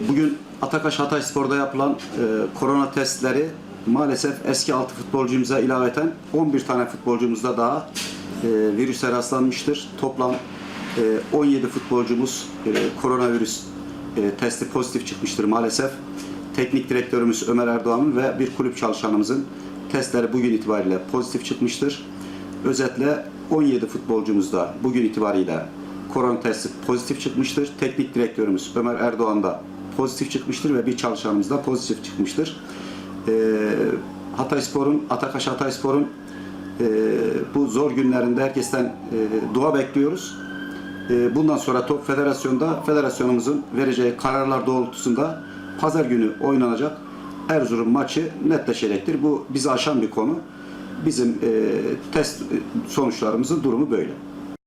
Bugün Atakaş Hatay Spor'da yapılan e, korona testleri maalesef eski 6 futbolcumuza ilaveten 11 tane futbolcumuzda daha e, virüse rastlanmıştır. Toplam e, 17 futbolcumuz e, koronavirüs e, testi pozitif çıkmıştır maalesef. Teknik direktörümüz Ömer Erdoğan'ın ve bir kulüp çalışanımızın testleri bugün itibariyle pozitif çıkmıştır. Özetle 17 futbolcumuz da bugün itibariyle korona testi pozitif çıkmıştır. Teknik direktörümüz Ömer Erdoğan da pozitif çıkmıştır ve bir çalışanımız da pozitif çıkmıştır. Ee, Hatay Spor'un, Atakaş Hatay Spor'un e, bu zor günlerinde herkesten e, dua bekliyoruz. E, bundan sonra Top Federasyonu'nda federasyonumuzun vereceği kararlar doğrultusunda pazar günü oynanacak Erzurum maçı netleşecektir. Bu bizi aşan bir konu. Bizim e, test sonuçlarımızın durumu böyle.